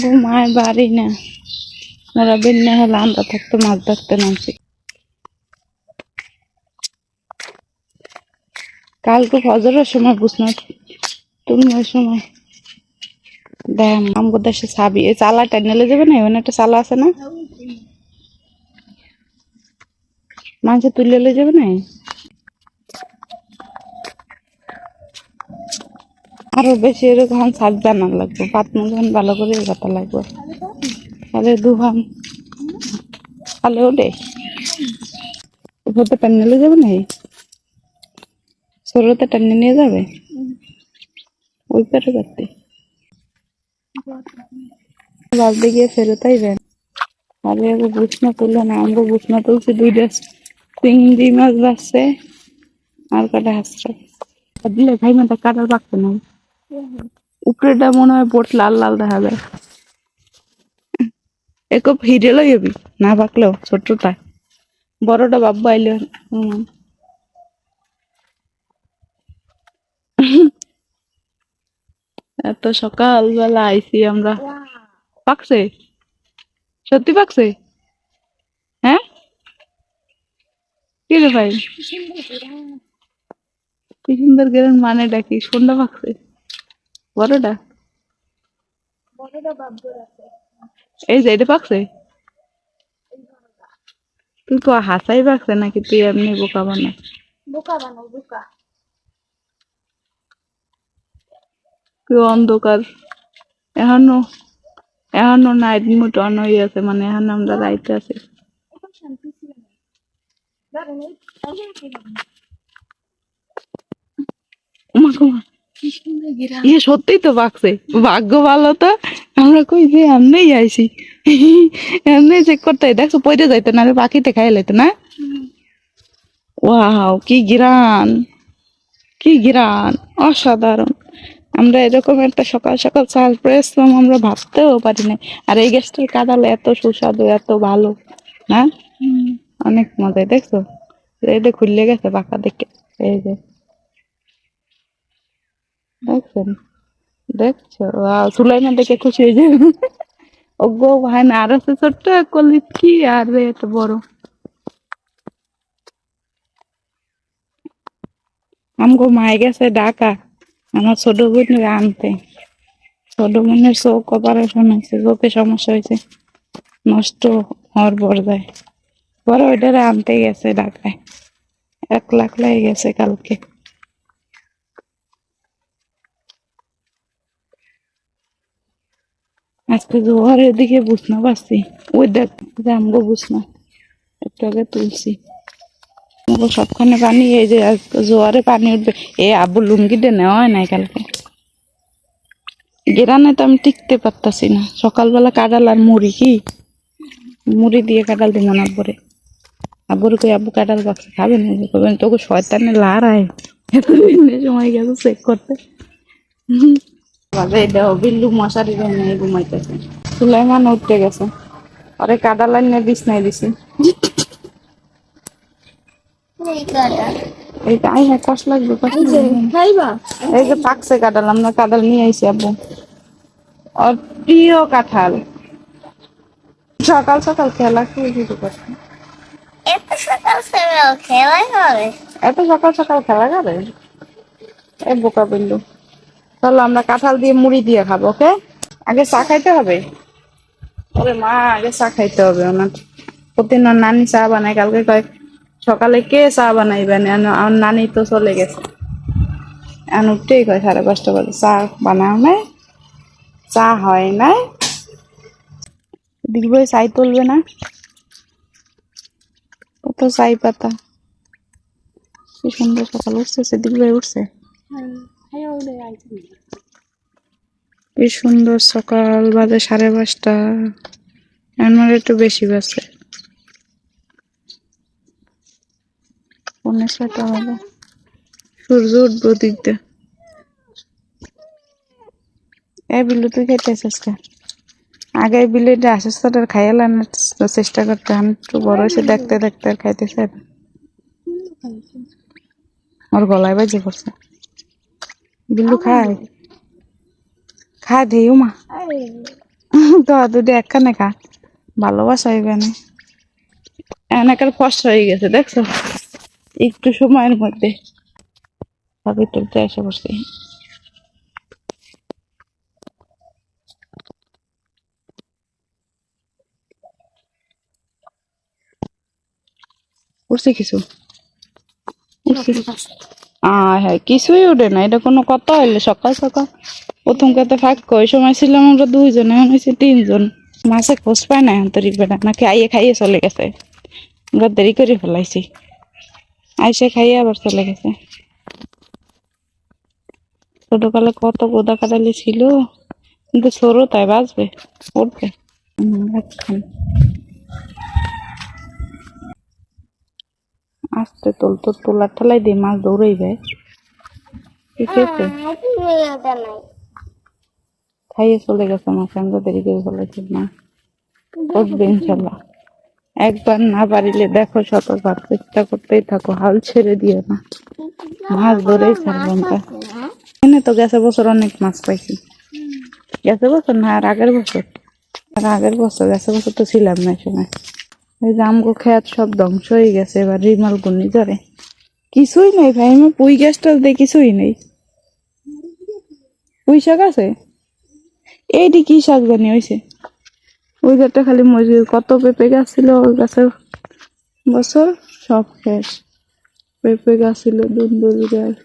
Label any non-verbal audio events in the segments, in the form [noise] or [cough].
ঘুমায় বাড়ি না। ওরা বিন্যা হলে আমরা থাকতো মাছ ধরতে নামছি কালকে ফজরের সময় বুঝনা তুমি সময়। দেখ আমগো দেশে ছাবি এই চালাটা নেলে যাবে না এখানে একটা চালা আছে না? মাঝে তুলে যাবে না? আরও বেশি এরকম ছাদ বানার লাগবে পাত মতন ভালো করে কথা লাগবে। তাহলে দুহাম তাহলে ওটাই উপরতে টান্নেলে যাবে না সরতে টান্নে নিয়ে যাবে? ওই পারে করতে বাদ গিয়ে ফেরত আইবেন। আরে আগে বুঝনা তুললো না আমগো বুঝনা তুলছি দুইটা চিংড়ি মাছ বাসছে আর কাটা হাসছে দিলে ভাই মাথা কাটার পাকতে না উপরেটা মনে হয় বোট লাল লাল দেখা যায়। একো হিরে লই যাবি না পাকলেও ছোটটা বড়টা বাব্বু আইলে। এত সকালবেলা আইছি আমরা। পাকছে? সত্যি পাকছে? হ্যাঁ? কি রে ভাই? কি সুন্দর গেলেন মানে ডাকি সন্ধ্যা পাকছে? বড়টা এই যে এটা পাকছে? তুই তো হাসাই পাকছে নাকি তুই এমনি বোকা বানা বোকা বানাও বোকা। তুই অন্ধকার। এখনও এখনও নাইট মুট অন হয়ে আছে মানে এখন আমরা রাইতে আছি। এখন শান্তি ইয়ে তো পাকছে ভাগ্য ভালো তো। আমরা কই যে এমনি আইছি। এমনি চেক করতে দেখছ পয়তে যাইতো না পাখিতে খাই লাইতো না। ওয়াও কি গিরান কি গিরান অসাধারণ। আমরা এরকম একটা সকাল সকাল সারপ্রাইজ আমরা ভাবতেও পারি না আর এই গ্যাসটার কাদালে এত সুস্বাদু এত ভালো না? অনেক মজাই দেখছ? যে খুললে গেছে পাকা দেখে এই যে। দেখছেন? দেখছ? ওয়াও সুলাইমান দেখে খুশি হয়ে যাবে। ওগো, ভাই, না, আর আছে ছোট্ট কলিত কি? আর রে এত বড়। আমগো মায়ে গেছে ঢাকা। আমার ছোট বোনের আনতে। ছোট বোনের চোখ অপারেশন হয়েছে, চোখে সমস্যা হয়েছে। নষ্ট হওয়ার পর্যায়ে। পরে ওইটারে আনতে গেছে ঢাকায়। এক লাখ লেগে গেছে কালকে। আজকে জোয়ারের দিকে বুঝনা পারছি। ওই দেখ যে আমগো বুঝনা একটু আগে তুলছি। সবখানে পানি, এই যে জোয়ারে পানি উঠবে। এ আব্বু লুঙ্গিটা নেওয়া হয় নাই কালকে। গেরানে তো আমি টিকতে পারতাছি না। সকালবেলা কাঁঠাল আর মুড়ি কি? মুড়ি দিয়ে কাঁঠাল দিব না আব্বুরে। আব্বুরে কই কাঁঠাল পাকছে খাবেন করবেন তোকে শয়তানে লাড়ায় এতদিনের সময় গেছে চেক করতে। বিল্লু মশারি নিয়ে ঘুমাইতেছে। সুলাইমান উঠতে গেছে। আরে কাঁঠাল আনিয়ে বিছনাই দিছি। এই কাটা এইটা আই হ্যাঁ কষ্ট লাগবে এই যে পাকছে কাঁঠাল আমরা কাঁঠাল নিয়ে আইছি আব্বু। আর প্রিয় কাঁঠাল। সকাল সকাল খেলা খেয়ে শুরু করছে। এত সকাল সকাল খেলাই হবে? এত সকাল সকাল খেলা করে? এ বোকা বিল্লু। চলো, আমরা কাঁঠাল দিয়ে মুড়ি দিয়ে খাব, ওকে? আগে চা খাইতে হবে? ওরে মা, আগে চা খাইতে হবে ওনার। প্রতিদিন ওর নানি চা বানায়, কালকে কয়, সকালে কে চা বানাইবেন এন- আমার নানি তো চলে গেছে। এখন উঠতেই কয়, সাড়ে পাঁচটা বাজে। চা বানাও নাই, চা হয় নাই। দিদিভাই চাই তুলবে না। কত চাই পাতা। কি সুন্দর সকাল উঠছে সিদ্দিক ভাই উঠছে। হ্যাঁ। কি সুন্দর সকাল বাজে সাড়ে পাঁচটা। আমার একটু বেশি বাজে। সূর্য উঠবো দিক দিয়ে। এই বিল্লু তুই খাইতেছিস কে আগে এই বিল্লুটা আসার সাথে খাইয়ালাম চেষ্টা করতে। আমি একটু বড় হয়েছে দেখতে দেখতে আর খাইতেছে। না। ওর গলায় বাজে পড়ছে। বিল্লু খায় খা দেই মা তো দুটো একখানে খা ভালোবাসা এখানে এনাকার কষ্ট হয়ে গেছে দেখছ? একটু সময়ের মধ্যে সবই তুলতে এসে বসছি উঠছে কিছু? উঠছে আয় হ্যাঁ কিছুই উঠে না। এটা কোনো কথা হইলে সকাল সকাল প্রথম কথা ফাঁক ওই সময় ছিলাম আমরা দুইজন, এখন হয়েছে তিনজন। মাছে খোঁজ পায় না এখন তরি বেড়া না খাইয়ে খাইয়ে চলে গেছে। আমরা দেরি করে ফেলাইছি। আইসে খাইয়ে আবার চলে গেছে। ছোটকালে কত গোদা কাটালি ছিল, কিন্তু সরু তাই বাঁচবে, উঠবে হুম, একখান। আস্তে তোল তোর তোলার ঠেলাই দিয়ে মাছ দৌড়েই যায় ঠিক আছে খাইয়ে চলে গেছে মাছ আমরা দেরি করে ফেলেছি না। উঠবে ইনশাল্লাহ। একবার না পারিলে দেখো শতবার চেষ্টা করতেই থাকো হাল ছেড়ে দিও না। মাছ ধরেই ছাড়বো আমরা এনে তো গেছে বছর অনেক মাছ পাইছি। গেছে বছর না আর আগের বছর? আর আগের বছর গেছে বছর তো ছিলাম না সময়। এই যে আমগো খেত সব ধ্বংস হয়ে গেছে, এবার রিমাল ঘূর্ণি জ্বরে কিছুই নেই ভাই আমার পুঁই গাছটা দিয়ে কিছুই নেই। পুঁই শাক আছে? এইটি কি শাক জানি হয়েছে ওই গাছটা খালি মজুর, কত পেঁপে গাছ ছিল ওই গাছের বছর? সব শেষ। পেঁপে গাছ ছিল, দুন্দুল গাছ,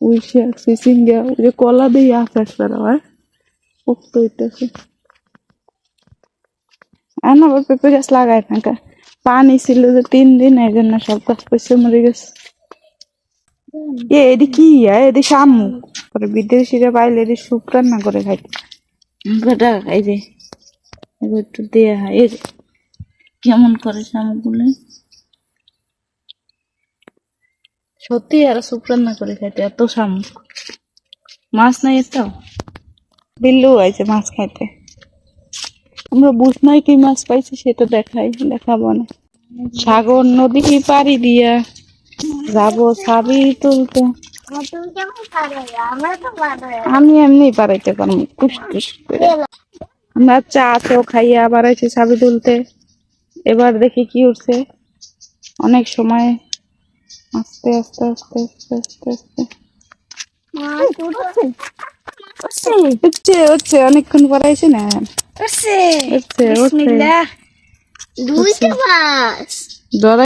পুঁই শাক সিসিঙ্গা ওই যে কলা দিয়ে আচার করা হয়। পোক্ত হইতেছে। না আবার পেঁপে গাছ লাগায় না। পানি ছিল যে তিন দিন এই জন্য সব গাছ পয়সা মরে গেছে। এ এদি কি এদি শামুক পরে বিদেশিরা পাইলে এদি স্যুপ রান্না করে খাইতে। বেটা এই যে একটু দেয়া হয়। যে কেমন করে শামুকগুলো সত্যি আর স্যুপ রান্না করে খাইতে এত শামুক মাছ নাই এতো? বিল্লু আইছে মাছ খাইতে। আমরা বুঝনাই কি মাছ পাইছি সেটা দেখাই, দেখাবো না। সাগর নদী পাড়ি দিয়া যাব ছাবি তুলতে। আমি এমনি পারাইতে পারব আমরা চা তেও খাইয়া আবার আইছি ছাবি তুলতে। এবার দেখি কি উঠছে। অনেক সময় আস্তে আস্তে আস্তে আস্তে আস্তে আস্তে। হচ্ছে হচ্ছে অনেকক্ষণ পর আইছে না হচ্ছে হচ্ছে দুইটা মাছ ডরা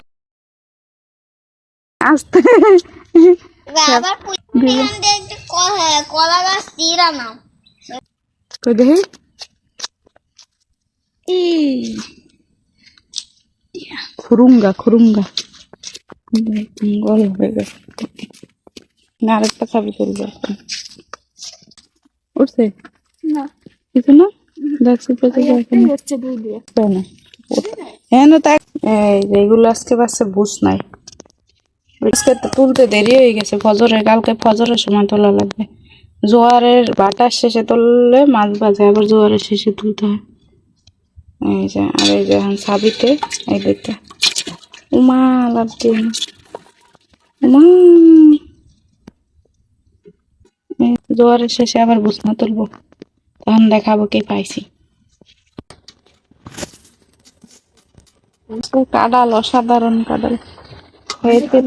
আস্তে আবার এখান দিয়ে একটু ক- কলা গাছ তিরা নাও কই দেখি খুরুঙ্গা খুরুঙ্গা গল হয়ে গেছে না আরেকটা চাবি তুলবে এখন। উঠছে? না। কিছু না? দেখছি পেতে হচ্ছে দুই দিয়ে। তাই না? হ্যাঁ না তাই। এই আজকে বাসে বুঝ নাই। আজকে তুলতে দেরি হয়ে গেছে ফজরের কালকে ফজরের সময় তোলা লাগবে। জোয়ারের বাটার শেষে তুললে মাছ বাজে আবার জোয়ারের শেষে তুলতে হয়। এই যে আর এই যে এখন সাবিতে এই দিকটা। উমা লাভ দিয়ে উমা। জোয়ারের শেষে আবার বুঝনা তুলবো। তখন দেখাবো কে পাইছি। কাডাল অসাধারণ কাডাল। হয়েছে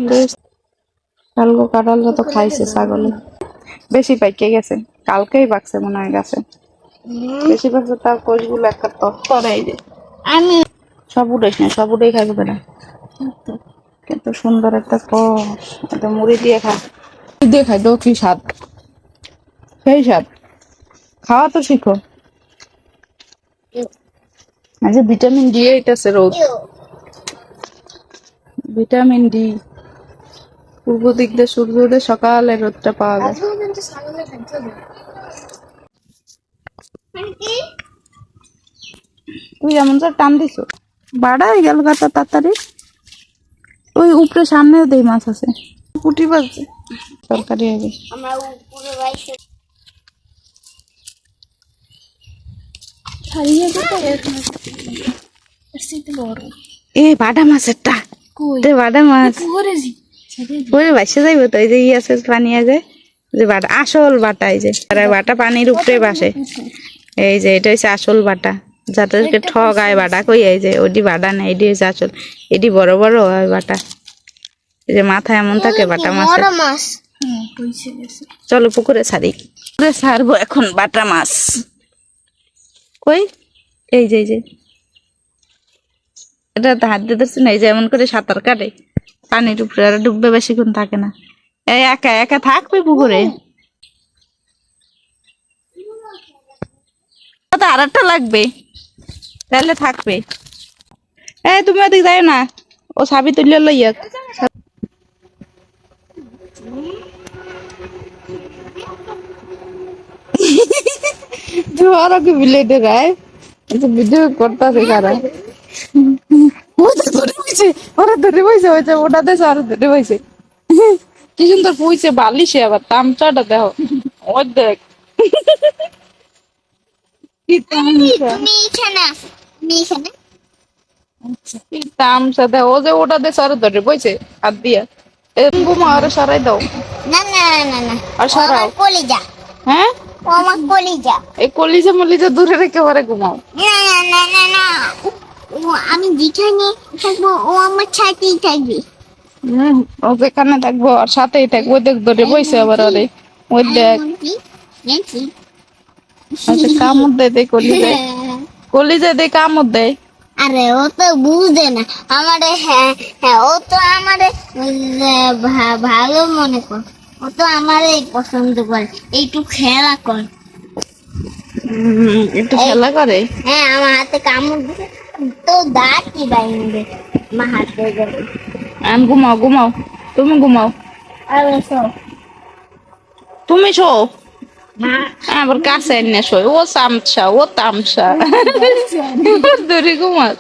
কালগো কাডাল যত খাইছে ছাগলে। বেশি পাইকে গেছে। কালকেই পাকছে মনে হয় গেছে। বেশি পাকছে তার কোষগুলো একটা তত্তরাই যে আমি সব উঠাইস না সব উঠেই খাইবে বেটা কিন্তু সুন্দর একটা কষ। এটা মুড়ি দিয়ে খা। দিয়ে খাই তো কি স্বাদ? সেই স্বাদ খাওয়া তো শিখো। আচ্ছা ভিটামিন ডি এইটাছে রোদ ভিটামিন ডি পূর্ব দিক দিয়ে সূর্যোদয় সকালে রোদটা পাওয়া যায়। তুই যেমন স্যার টান দিছ। বাড়াই গেল গাতা তাড়াতাড়ি। ওই উপরে সামনে দেই মাছ আছে। পুটি বাজছে। তরকারি আমরা উপরে বাইসে ছাড়িয়ে যেতে এসে বড় এ বাডা মাছেরটা তে বাডা। মাছ করেছি ওই যাইব তো এই যে ই আছে পানি আছে। যে বাটা আসল বাটা এই যে। বাটা পানির উপরে বাসে। এই যে এটা হচ্ছে আসল বাটা। যাদেরকে ঠগায় বাটা কই এই যে ওটি বাটা না এটি হচ্ছে আসল। এটি বড় বড় হয় বাটা। এই যে মাথা এমন থাকে বাটা মাছের। মাছ। চলো পুকুরে ছাড়ি। পুকুরে ছাড়বো এখন বাটা মাছ। কই? এই যে এই যে। এটা হাত দিয়ে ধরছি না, এই যে এমন করে সাঁতার কাটে। পানির উপরে আর ডুববে বেশিক্ষণ থাকে না। এই একা একা থাকবে পুকুরে। আর একটা লাগবে। তাহলে থাকবে। এই, তুমি ওদিক যাই না। ও সাবি তুললে লইয়া [laughs] তোমারও কি বিলেটে ভিডিও করতেছে কারা? ওটা ধরে বইছে ওরা ধরে বইছে ওই যে ওটা দেশে আরও ধরে বইছে। কি সুন্দর পুইছে বালিশে আবার তামচাটা দেখো। ওই দেখ কি তামচা? তুমি এখানে আসো তুমি এখানে কি তামচা? দেখো ও যে ওটা দেশে আরও ধরে বইছে হাত দিয়া। এ ঘুমা আরও সরাই দাও। না না না না আর সরাও। কলিজা। হ্যাঁ? আমার কলিজা। এই কলিজা মলিজা দূরে রেখে পরে ঘুমাও। না না না না না। ও আমি যেখানে থাকব ও আমার সাথেই থাকবে। হম ও যেখানে থাকব আর সাথেই থাকব। দেখ ধরে বইছে আবার ওরে। ওই দেখ। আচ্ছা কামড় দেয় দেয় কলিজায়। [laughs] কলিজায় দেয় কামড় দেয়। আরে ও তো বুঝে না। আমারে হ্যাঁ হ্যাঁ ও তো আমারে ভালো মনে কর। ও তো আমারে পছন্দ করে। খেলা কর। একটু খেলা করে? হ্যাঁ আমার হাতে কামড় দিছে তো দাঁত কি বাইন্দে হাতে যাবে আন ঘুমাও ঘুমাও। তুমি ঘুমাও। আরে সব তুমি শো। আবার কাছে এনে শোয় ও চামচা ও তামসা ধরে ঘুমাও।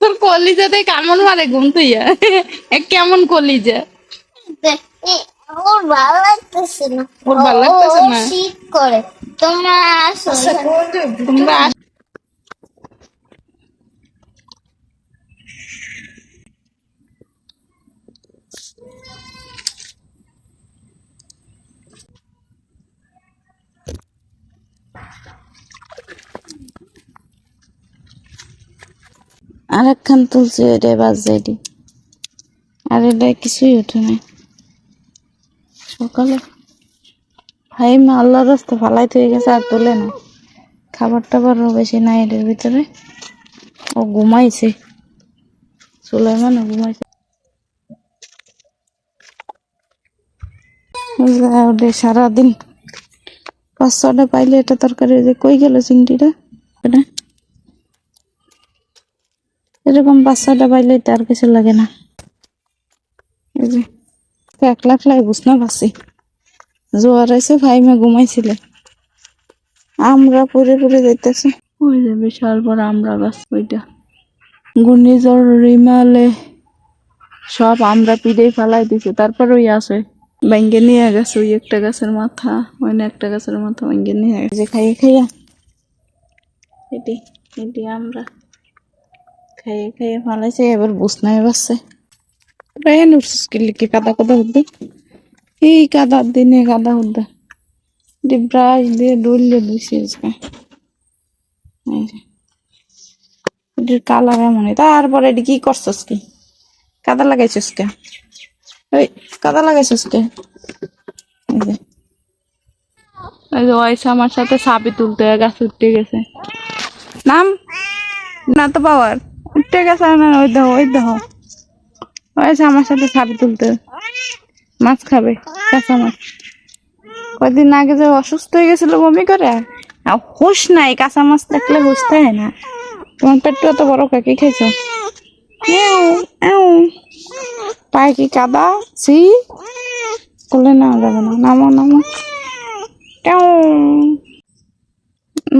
তোর কলিজাতে কেমন মারে ঘুম তুইয়া এ কেমন কলিজা? ওর ভালো লাগতেছে না। ওর ভালো লাগতেছে না? শীত করে। তোমরা আসো। তোমরা আস- আরেকখান তুলছি ওইটা বাজছে এটি আর এটা কিছুই উঠে নাই। সকালে ভাই মা আল্লাহর রাস্তা ফালাই হয়ে গেছে, আর তোলে না। খাবার টাবারও বেশি নাই এটার ভিতরে। ও ঘুমাইছে। সুলাইমান ঘুমাইছে। সারাদিন পাঁচ ছটা পাইলে এটা তরকারি যে কই গেল চিংড়িটা এটা এরকম ছটা পাইলে তো আর কিছু লাগে না। এই যে একলা একলাই বুঝনা পাচ্ছি জোয়ার আছে ভাই মে ঘুমাইছিল। আমরা পরে পরে যাইতেছে। ওই যে বিশাল বড় আমরা গাছ ওইটা। ঘূর্ণিঝড় রিমালে সব আমরা পিড়ে ফেলাই দিছে। তারপর ওই আছে ব্যাঙ্গে নিয়ে গেছে। ওই একটা গাছের মাথা ওই না একটা গাছের মাথা ব্যাঙ্গে নিয়ে গেছে। যে খাইয়ে খাইয়া। এটি এটি আমরা। খাইয়ে খাইয়ে ফালাইছে এবার বুঝনাই পারছে প্রায় উঠছিস কি কাদা কাদা হদ্দে? এই কাদার দিনে কাদা হদ্দে। এটি ব্রাশ দিয়ে ডললে দিছি আজকে। এটির কালার এমন তারপরে এটি কি করছস কি? কাদা লাগাইছিস কে? ওই কাদা লাগাইছিস কে? এই যে ওয়াইস আমার সাথে সাপি তুলতে গাছ, উঠতে গেছে। নাম? না তো পাওয়ার। উঠতে গেছে না ওই দেখো ওই দেখো। ওয়াইস আমার সাথে সাপি তুলতে। মাছ খাবে, কাঁচা মাছ। কয়দিন আগে যে অসুস্থ হয়ে গেছিল বমি করে হুশ নাই, কাঁচা মাছ থাকলে হুশ থাকে না। তোমার পেটটা তো বড় কাকি খেয়েছো। পায়ে কি কাদা? সি করলে না যাবে না, নামো নামো। টেউ।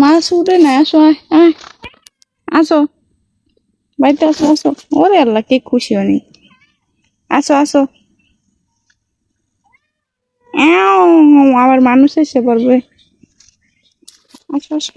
মাছ উঠে না আসো। আসো। বাড়িতে আসো আসো। ওরে আল্লাহ, কে খুশি হনি আসো আসো। আবার মানুষ এসে পড়বে। আসো আসো।